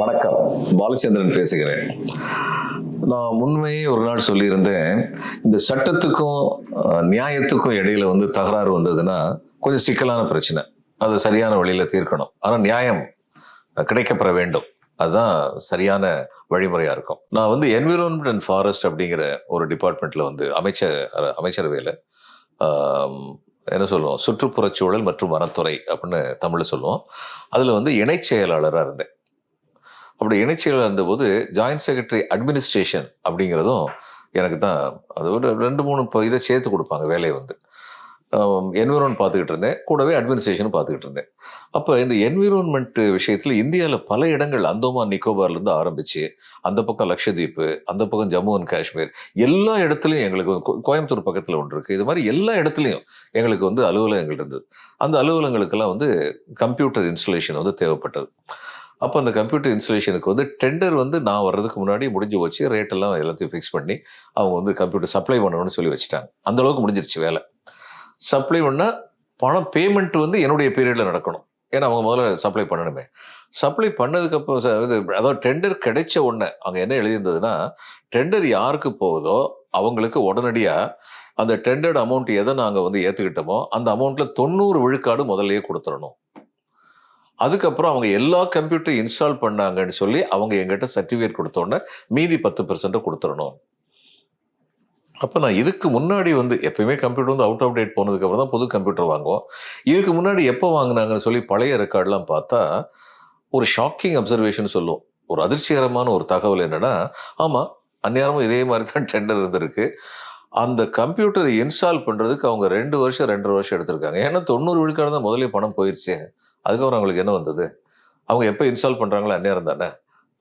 வணக்கம். பாலச்சந்திரன் பேசுகிறேன். நான் முன்மையே ஒரு நாள் சொல்லியிருந்தேன் இந்த சட்டத்துக்கும் நியாயத்துக்கும் இடையில வந்து தகராறு வந்ததுன்னா கொஞ்சம் சிக்கலான பிரச்சனை. அதை சரியான வழியில தீர்க்கணும். ஆனால் நியாயம் கிடைக்கப்பெற வேண்டும். அதுதான் சரியான வழிமுறையாக இருக்கும். நான் வந்து என்விரான்மெண்ட் அண்ட் ஃபாரஸ்ட் அப்படிங்கிற ஒரு டிபார்ட்மெண்ட்ல வந்து அமைச்சர் அமைச்சரவையில் என்ன சொல்லுவோம்? சுற்றுப்புறச்சூழல் மற்றும் வனத்துறை அப்படின்னு தமிழில் சொல்லுவோம். அதில் வந்து இணைச் செயலாளராக இருந்தேன். அப்படி இணைச் இருந்தபோது ஜாயின்ட் செக்ரட்டரி அட்மினிஸ்ட்ரேஷன் அப்படிங்கிறதும் எனக்கு தான் அது ஒரு ரெண்டு மூணு இப்போ இதை சேர்த்து கொடுப்பாங்க வேலையை வந்து. என்விரான்மெண்ட் பார்த்துக்கிட்டு இருந்தேன். கூடவே அட்மினிஸ்ட்ரேஷனும் பார்த்துக்கிட்டு இருந்தேன். அப்போ இந்த என்விரான்மெண்ட் விஷயத்தில் இந்தியாவில் பல இடங்கள் அந்தோமான் நிக்கோபார்லேருந்து ஆரம்பித்து அந்த பக்கம் லக்ஷதீப்பு அந்த பக்கம் ஜம்மு அண்ட் காஷ்மீர் எல்லா இடத்துலையும் எங்களுக்கு வந்து கோ- கோயம்புத்தூர் பக்கத்தில் ஒன்று இருக்குது இது மாதிரி எல்லா இடத்துலையும் எங்களுக்கு வந்து அலுவலகங்கள் இருந்தது. அந்த அலுவலகங்களுக்கெல்லாம் வந்து கம்ப்யூட்டர் இன்ஸ்டலேஷன் வந்து தேவைப்பட்டது. அப்போ அந்த கம்ப்யூட்டர் இன்ஸ்டலேஷனுக்கு வந்து டெண்டர் வந்து நான் வர்றதுக்கு முன்னாடி முடிஞ்சு வச்சு ரேட்டெல்லாம் எல்லாத்தையும் ஃபிக்ஸ் பண்ணி அவங்க வந்து கம்ப்யூட்டர் சப்ளை பண்ணணும்னு சொல்லி வச்சுட்டாங்க. அந்த அளவுக்கு முடிஞ்சிருச்சு வேலை. சப்ளை பண்ணால் பணம் பேமெண்ட் வந்து என்னுடைய பீரியடில் நடக்கணும். ஏன்னா அவங்க முதல்ல சப்ளை பண்ணணுமே. சப்ளை பண்ணதுக்கப்புறம் இது அதாவது டெண்டர் கிடைச்ச உடனே அங்கே என்ன எழுதியிருந்ததுன்னா டெண்டர் யாருக்கு போகுதோ அவங்களுக்கு உடனடியாக அந்த டெண்டர்ட் அமௌண்ட் எதை நாங்கள் வந்து ஏற்றுக்கிட்டோமோ அந்த அமௌண்ட்டில் தொண்ணூறு விழுக்காடு முதல்லையே கொடுத்துடணும். அதுக்கப்புறம் அவங்க எல்லா கம்ப்யூட்டரையும் இன்ஸ்டால் பண்ணாங்கன்னு சொல்லி அவங்க எங்கிட்ட சர்டிஃபிகேட் கொடுத்தோன்னே மீதி பத்து பெர்சென்ட்டை கொடுத்துடணும் அப்போ நான் இதுக்கு முன்னாடி வந்து எப்பயுமே கம்ப்யூட்டர் வந்து அவுட் ஆஃப் டேட் போனதுக்கப்புறம் தான் புது கம்ப்யூட்டர் வாங்குவோம். இதுக்கு முன்னாடி எப்போ வாங்கினாங்கன்னு சொல்லி பழைய ரெக்கார்ட்லாம் பார்த்தா ஒரு ஷாக்கிங் அப்சர்வேஷன் சொல்லுவோம். ஒரு அதிர்ச்சிகரமான ஒரு தகவல் என்னென்னா ஆமாம் அந்நேரமும் இதே மாதிரி தான் டெண்டர் இருந்திருக்கு. அந்த கம்ப்யூட்டரை இன்ஸ்டால் பண்ணுறதுக்கு அவங்க ரெண்டு வருஷம் ரெண்டரை வருஷம் எடுத்திருக்காங்க. ஏன்னா தொண்ணூறு விழுக்காடு தான் முதலே பணம் போயிடுச்சே அதுக்கப்புறம் அவங்களுக்கு என்ன வந்தது? அவங்க எப்போ இன்ஸ்டால் பண்ணுறாங்களோ அந்நேரம் தானே?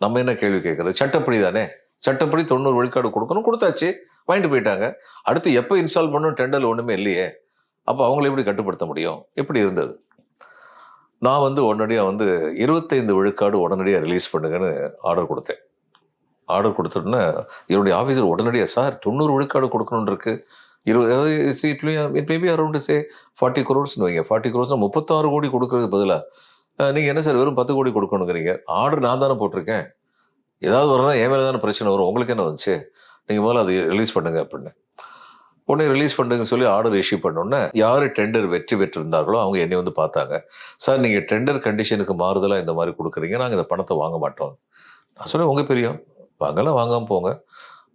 நம்ம என்ன கேள்வி கேட்குறது? சட்டப்படி தானே? சட்டப்படி தொண்ணூறு விழுக்காடு கொடுக்கணும் கொடுத்தாச்சு. வாங்கிட்டு போயிட்டாங்க. அடுத்து எப்போ இன்ஸ்டால் பண்ணணும்? டெண்டல் ஒன்றுமே இல்லையே. அப்போ அவங்கள எப்படி கட்டுப்படுத்த முடியும்? எப்படி இருந்தது? நான் வந்து உடனடியாக வந்து இருபத்தைந்து விழுக்காடு உடனடியாக ரிலீஸ் பண்ணுங்கன்னு ஆர்டர் கொடுத்தேன். ஆர்டர் கொடுத்துட்டோன்னே என்னுடைய ஆஃபீஸர் உடனடியாக சார் தொண்ணூறு விழுக்காடு கொடுக்கணுன்னு இருக்குது இருபது அதாவது it maybe around say forty குரோர்ஸ்னு வைங்க. ஃபார்ட்டி குரோர்ஸ்னால் முப்பத்தாறு கோடி கொடுக்கறதுக்கு பதிலாக நீங்கள் என்ன சார் வெறும் பத்து கோடி கொடுக்கணுங்கிறீங்க? ஆர்டர் நான் தானே போட்டிருக்கேன். ஏதாவது வரனா என் மேலே தானே பிரச்சனை வரும். உங்களுக்கு என்ன வந்துச்சு? நீங்கள் முதல்ல அதை ரிலீஸ் பண்ணுங்க அப்படின்னு. உடனே ரிலீஸ் பண்ணுங்கன்னு சொல்லி ஆர்டர் இஷ்யூ பண்ணோன்னே யார் டெண்டர் வெற்றி பெற்றிருந்தார்களோ அவங்க என்னை வந்து பார்த்தாங்க. சார் நீங்கள் டெண்டர் கண்டிஷனுக்கு மாறுதலாக இந்த மாதிரி கொடுக்குறீங்க. நாங்கள் இந்த பணத்தை வாங்க மாட்டோம். நான் சொன்னேன் உங்கள் பெரியம். வாங்கலாம் வாங்காமல் போங்க.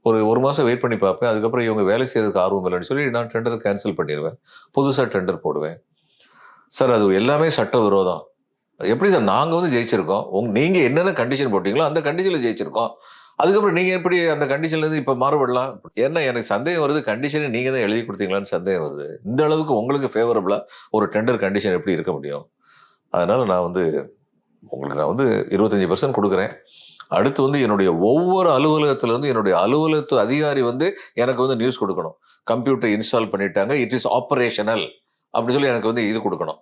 ஒரு ஒரு மாதம் வெயிட் பண்ணி பார்ப்பேன். அதுக்கப்புறம் இவங்க வேலை செய்யறதுக்கு ஆர்வம் இல்லைன்னு சொல்லி நான் டெண்டர் கேன்சல் பண்ணிடுவேன். புதுசாக டெண்டர் போடுவேன். சார் அது எல்லாமே சட்ட விரோதம் எப்படி சார் நாங்கள் வந்து ஜெயிச்சிருக்கோம். உங் நீங்கள் என்னென்ன கண்டிஷன் போட்டிங்களோ அந்த கண்டிஷனில் ஜெயிச்சிருக்கோம். அதுக்கப்புறம் நீங்கள் எப்படி அந்த கண்டிஷன்லேருந்து இப்போ மாறுபடலாம்? ஏன்னா எனக்கு சந்தேகம் வருது. கண்டிஷனை நீங்கள் தான் எழுதி கொடுத்தீங்களான்னு சந்தேகம் வருது. இந்த அளவுக்கு உங்களுக்கு ஃபேவரபுளாக ஒரு டெண்டர் கண்டிஷன் எப்படி இருக்க முடியும்? அதனால் நான் வந்து உங்களுக்கு நான் வந்து இருபத்தஞ்சி பர்சன்ட் கொடுக்குறேன். அடுத்து வந்து என்னுடைய ஒவ்வொரு அலுவலகத்திலேருந்து என்னுடைய அலுவலகத்து அதிகாரி வந்து எனக்கு வந்து நியூஸ் கொடுக்கணும். கம்ப்யூட்டர் இன்ஸ்டால் பண்ணிட்டாங்க. இட் இஸ் ஆப்ரேஷனல் அப்படின்னு சொல்லி எனக்கு வந்து இது கொடுக்கணும்.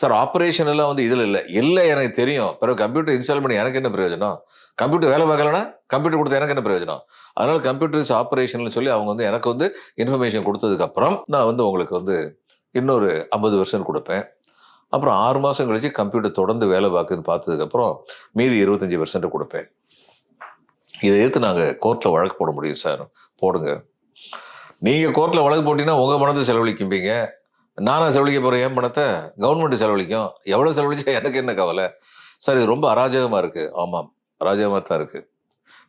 சார் ஆப்ரேஷன் எல்லாம் வந்து இதில் இல்லை. இல்லை எனக்கு தெரியும். பிறகு கம்ப்யூட்டர் இன்ஸ்டால் பண்ணி எனக்கு என்ன பிரயோஜனம்? கம்ப்யூட்டர் வேலை பார்க்கலன்னா கம்ப்யூட்டர் கொடுத்து எனக்கு என்ன பிரயோஜனம்? அதனால் கம்ப்யூட்டர் இஸ் ஆப்ரேஷன் சொல்லி அவங்க வந்து எனக்கு வந்து இன்ஃபர்மேஷன் கொடுத்ததுக்கப்புறம் நான் வந்து உங்களுக்கு வந்து இன்னொரு ஐம்பது வருஷம் கொடுப்பேன். அப்புறம் ஆறு மாதம் கழிச்சு கம்ப்யூட்டர் தொடர்ந்து வேலை பார்க்குதுன்னு பார்த்ததுக்கப்புறம் மீதி இருபத்தஞ்சி பர்சன்ட் கொடுப்பேன். இதை எடுத்து நாங்கள் கோர்ட்டில் வழக்கு போட முடியும் சார் போடுங்க. நீங்கள் கோர்ட்டில் வழக்கு போட்டிங்கன்னா உங்கள் பணத்தை செலவழிக்கும்பீங்க. நானாக செலவழிக்க போகிறேன் என் பணத்தை கவர்மெண்ட் செலவழிக்கும். எவ்வளோ செலவழிச்சா எனக்கு என்ன கவலை? சார் இது ரொம்ப அராஜகமாக இருக்குது ஆமாம் அராஜகமாக தான் இருக்குது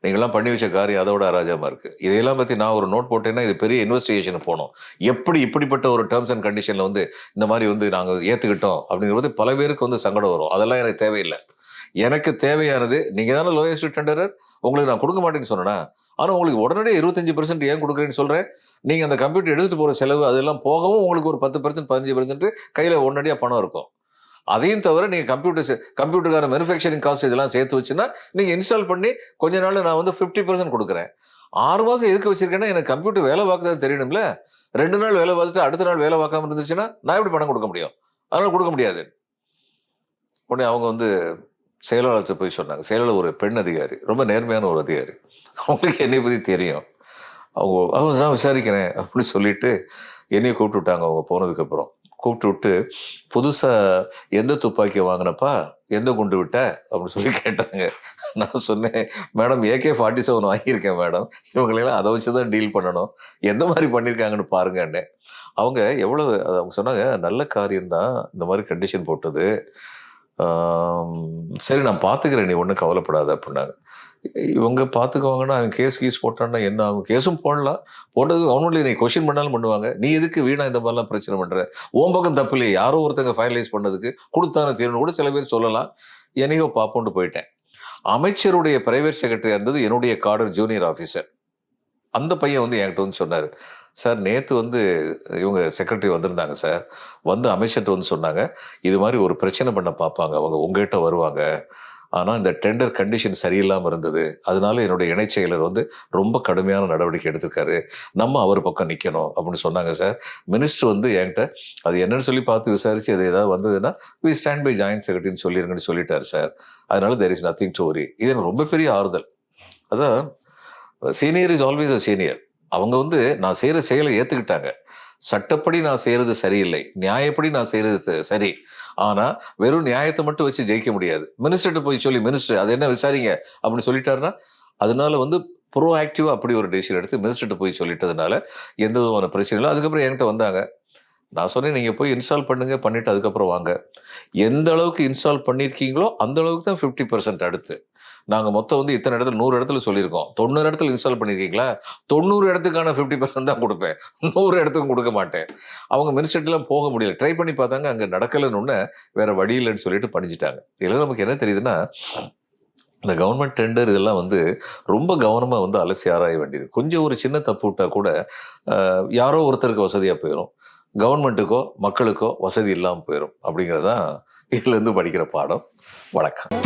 நீங்களாம் பண்ணி வச்ச காரியம் அதோட அராஜகமாக இருக்குது இதையெல்லாம் பற்றி நான் ஒரு நோட் போட்டேன்னா இது பெரிய இன்வெஸ்டிகேஷன் போகணும். எப்படி இப்படிப்பட்ட ஒரு டேர்ம்ஸ் அண்ட் கண்டிஷனில் வந்து இந்த மாதிரி வந்து நாங்கள் ஏற்றுக்கிட்டோம் அப்படிங்கிறது பல பேருக்கு வந்து சங்கடம் வரும். அதெல்லாம் எனக்கு தேவையில்லை. எனக்கு தேவையானது நீங்கள் தானே லோயஸ்ட் டெண்டரர் உங்களுக்கு நான் கொடுக்க மாட்டேன்னு சொன்னேன்னா ஆனால் உங்களுக்கு உடனடியே இருபத்தஞ்சி பர்சன்ட் ஏன் கொடுக்குறேன்னு சொல்கிறேன் நீங்கள் அந்த கம்ப்யூட்டர் எடுத்துகிட்டு போகிற செலவு அதெல்லாம் போகவும் உங்களுக்கு ஒரு பத்து பர்சன்ட் பதினஞ்சு பர்சன்ட் கையில் உடனடியாக பணம் இருக்கும். அதையும் தவிர நீங்கள் கம்ப்யூட்டர் கம்ப்யூட்டருக்கான மேனுஃபேக்சரிங் காஸ்ட் இதெல்லாம் சேர்த்து வச்சுன்னா நீங்கள் இன்ஸ்டால் பண்ணி கொஞ்ச நாள் நான் வந்து ஃபிஃப்டி பர்சன்ட் கொடுக்குறேன். ஆறு மாதம் எதுக்கு வச்சிருக்கேன்னா எனக்கு கம்ப்யூட்டர் வேலை பார்க்குறது தெரியணும்ல. ரெண்டு நாள் வேலை பார்த்துட்டு அடுத்த நாள் வேலை பார்க்காம இருந்துச்சுன்னா நான் எப்படி பணம் கொடுக்க முடியும்? அதனால் கொடுக்க முடியாது. உடனே அவங்க வந்து செயலாளர்கிட்ட போய் சொன்னாங்க. செயலாளர் ஒரு பெண் அதிகாரி ரொம்ப நேர்மையான ஒரு அதிகாரி. அவங்களுக்கு என்னை பற்றி தெரியும். அவங்க அவங்க நான் விசாரிக்கிறேன் அப்படின்னு சொல்லிட்டு என்னையை கூப்பிட்டு விட்டாங்க அவங்க போனதுக்கப்புறம் கூப்பிட்டு விட்டு புதுசாக எந்த துப்பாக்கி வாங்கினப்பா? எந்த குண்டு விட்ட? அப்படின்னு சொல்லி கேட்டாங்க. நான் சொன்னேன் மேடம் ஏகே ஃபார்ட்டி செவன் வாங்கியிருக்கேன் மேடம். இவங்களெல்லாம் அதை வச்சு தான் டீல் பண்ணணும். எந்த மாதிரி பண்ணியிருக்காங்கன்னு பாருங்கன்னு அவங்க எவ்வளோ அவங்க சொன்னாங்க நல்ல காரியம்தான். இந்த மாதிரி கண்டிஷன் போட்டது. சரி நான் பார்த்துக்கிறேன் நீ ஒன்றும் கவலைப்படாத அப்படின்னாங்க. இவங்க பார்த்துக்குவாங்கன்னா அவன் கேஸ் கீஸ் போட்டான்னா என்ன ஆகும்? கேஸும் போடலாம் போட்டது அவனுடைய நீ கொஷின் பண்ணாலும் பண்ணுவாங்க. நீ எதுக்கு வீணா இந்த மாதிரிலாம் பிரச்சனை பண்ற? உன் பக்கம் தப்பு இல்லையே. யாரோ ஒருத்தங்க ஃபைனலைஸ் பண்ணதுக்கு கொடுத்தான தீர்வு கூட சில பேர் சொல்லலாம். என்னையோ பார்ப்போண்டு போயிட்டேன். அமைச்சருடைய பிரைவேட் செக்ரட்டரி இருந்தது என்னுடைய கார்டர் ஜூனியர் ஆஃபீஸர் அந்த பையன் வந்து என்கிட்ட வந்து சொன்னார். சார் நேற்று வந்து இவங்க செக்ரட்டரி வந்திருந்தாங்க சார். வந்து அமைச்சர்கிட்ட வந்து சொன்னாங்க இது மாதிரி ஒரு பிரச்சனை பண்ண பார்ப்பாங்க அவங்க உங்ககிட்ட வருவாங்க. ஆனால் இந்த டெண்டர் கண்டிஷன் சரியில்லாமல் இருந்தது. அதனால என்னுடைய இணைச் செயலர் வந்து ரொம்ப கடுமையான நடவடிக்கை எடுத்திருக்காரு. நம்ம அவர் பக்கம் நிற்கணும் அப்படின்னு சொன்னாங்க சார். மினிஸ்டர் வந்து என்கிட்ட அது என்னன்னு சொல்லி பார்த்து விசாரித்து அது ஏதாவது வந்ததுன்னா வி ஸ்டாண்ட் பை ஜாயின்ட் செக்ரட்டரின்னு சொல்லிருங்கன்னு சொல்லிட்டார் சார். அதனால there is nothing to worry இது எனக்கு ரொம்ப பெரிய ஆறுதல். அதான் senior is always a senior அவங்க வந்து நான் செய்கிற செயலை ஏற்றுக்கிட்டாங்க சட்டப்படி நான் செய்கிறது சரியில்லை. நியாயப்படி நான் செய்கிறது சரி. ஆனால் வெறும் நியாயத்தை மட்டும் வச்சு ஜெயிக்க முடியாது. மினிஸ்டர்கிட்ட போய் சொல்லி மினிஸ்டர் அது என்ன விசாரிங்க? அப்படின்னு சொல்லிட்டாருன்னா அதனால வந்து ப்ரோ ஆக்டிவாக அப்படி ஒரு டெசிஷன் எடுத்து மினிஸ்டர்கிட்ட போய் சொல்லிட்டதுனால எந்த விதமான பிரச்சனையும் இல்லை. அதுக்கப்புறம் என்கிட்ட வந்தாங்க. நான் சொன்னேன் நீங்கள் போய் இன்ஸ்டால் பண்ணுங்க பண்ணிட்டு அதுக்கப்புறம் வாங்க. எந்த அளவுக்கு இன்ஸ்டால் பண்ணியிருக்கீங்களோ அந்த அளவுக்கு தான் ஃபிஃப்டி பர்சன்ட் அடுத்து. நாங்கள் மொத்தம் வந்து இத்தனை இடத்துல நூறு இடத்துல சொல்லியிருக்கோம். தொண்ணூறு இடத்துல இன்ஸ்டால் பண்ணியிருக்கீங்களா தொண்ணூறு இடத்துக்கான ஃபிஃப்டி பர்சன்ட் தான் கொடுப்பேன். நூறு இடத்துக்கும் கொடுக்க மாட்டேன். அவங்க மினிஸ்டர்லாம் போக முடியல. ட்ரை பண்ணி பார்த்தாங்க அங்கே நடக்கலைன்னு ஒன்று வேற வழி இல்லைன்னு சொல்லிட்டு படிச்சுட்டாங்க இதில் நமக்கு என்ன தெரியுதுன்னா இந்த கவர்மெண்ட் டெண்டர் இதெல்லாம் வந்து ரொம்ப கவனமாக வந்து அலசி ஆராய வேண்டியது. கொஞ்சம் ஒரு சின்ன தப்பு விட்டா கூட யாரோ ஒருத்தருக்கு வசதியாக போயிடும் கவர்மெண்ட்டுக்கோ மக்களுக்கோ வசதி இல்லாமல் போயிடும் அப்படிங்கிறதான் இதுலேருந்து படிக்கிற பாடம். வணக்கம்.